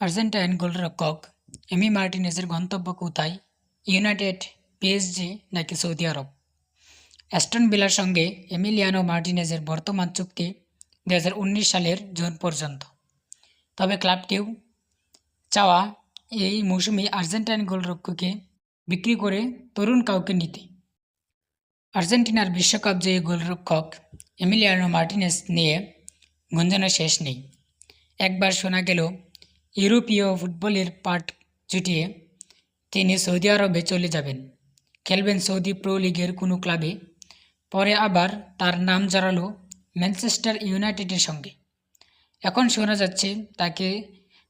Argentine গোলরক্ষক এমি মার্টিনেজের গন্তব্য কোথায় ইউনাইটেড, পিএসজি নাকি সৌদি আরব। অ্যাস্টন ভিলার সঙ্গে এমিলিয়ানো মার্টিনেজের বর্তমান চুক্তি দু হাজার উনিশ সালের জুন পর্যন্ত। তবে ক্লাবটিও চাওয়া এই মৌসুমে আর্জেন্টাইন গোলরক্ষককে বিক্রি করে তরুণ কাউকে নিতে। আর্জেন্টিনার বিশ্বকাপ জয়ী গোলরক্ষক এমিলিয়ানো মার্টিনেজ নিয়ে গুঞ্জনের শেষ নেই। একবার শোনা গেল ইউরোপীয় ফুটবলের পাট জুটিয়ে তিনি সৌদি আরবে চলে যাবেন। খেলবেন সৌদি প্রো লিগের কোনো ক্লাবে। পরে আবার তার নাম জড়ালো ম্যানচেস্টার ইউনাইটেডের সঙ্গে। এখন শোনা যাচ্ছে তাকে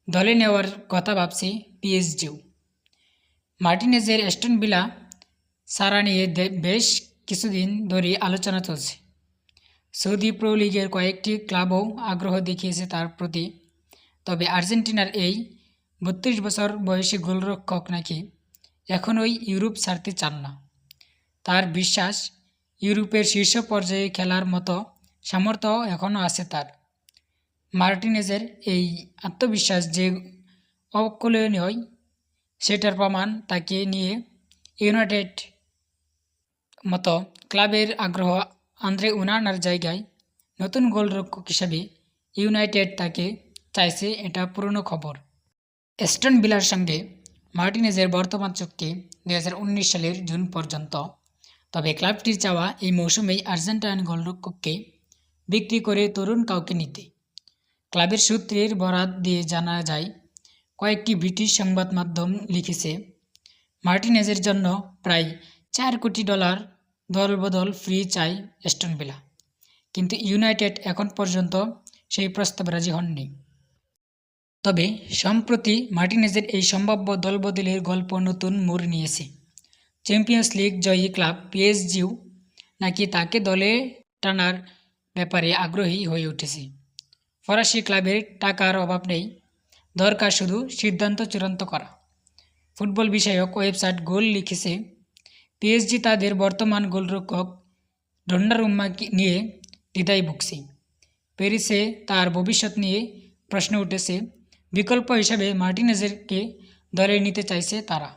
দলে নেওয়ার কথা ভাবছে পিএসজিও মার্টিনেজের অ্যাস্টন ভিলা সারা নিয়ে বেশ কিছুদিন ধরে আলোচনা চলছে। সৌদি প্রো লিগের কয়েকটি ক্লাবও আগ্রহ দেখিয়েছে তার প্রতি। তবে আর্জেন্টিনার এই বত্রিশ বছর বয়সী গোলরক্ষক নাকি এখনই ইউরোপ ছাড়তে চান না। তার বিশ্বাস, ইউরোপের শীর্ষ পর্যায়ে খেলার মতো সামর্থ্য এখনও আছে তার। মার্টিনেজের এই আত্মবিশ্বাস যে অকলনীয় সেটার প্রমাণ তাকে নিয়ে ইউনাইটেড মতো ক্লাবের আগ্রহ আন্দ্রে উনানার জায়গায় নতুন গোলরক্ষক হিসাবে ইউনাইটেড তাকে চাইছে এটা পুরনো খবর। এস্টন ভিলার সঙ্গে মার্টিনেজের বর্তমান চুক্তি দু হাজার উনিশ সালের জুন পর্যন্ত। তবে ক্লাবটির চাওয়া এই মৌসুমেই আর্জেন্টাইন গোলরক্ষককে বিক্রি করে তরুণ কাউকে নিতে। ক্লাবের সূত্রের বরাত দিয়ে জানা যায়, কয়েকটি ব্রিটিশ সংবাদ মাধ্যম লিখেছে, মার্টিনেজের জন্য প্রায় চার কোটি ডলার দলবদল ফ্রি চাই এস্টন ভিলা। কিন্তু ইউনাইটেড এখন পর্যন্ত সেই প্রস্তাব রাজি হননি। তবে সম্প্রতি মার্টিনেজের এই সম্ভাব্য দলবদলের গল্প নতুন মোড় নিয়েছে। চ্যাম্পিয়ন্স লিগ জয়ী ক্লাব পিএসজিও নাকি তাকে দলে টানার ব্যাপারে আগ্রহী হয়ে উঠেছে। ফরাসি ক্লাবের টাকার অভাব নেই, দরকার শুধু সিদ্ধান্ত চূড়ান্ত করা। ফুটবল বিষয়ক ওয়েবসাইট গোল লিখেছে, পিএসজি তাদের বর্তমান গোলরক্ষক ডন্ডারুম্মা নিয়ে দ্বিধায় ভুগছে। প্যারিসে তার ভবিষ্যৎ নিয়ে প্রশ্ন উঠেছে বিকল্প হিসাবে মার্টিনেজেরকে দলে নিতে চাইছে তারা।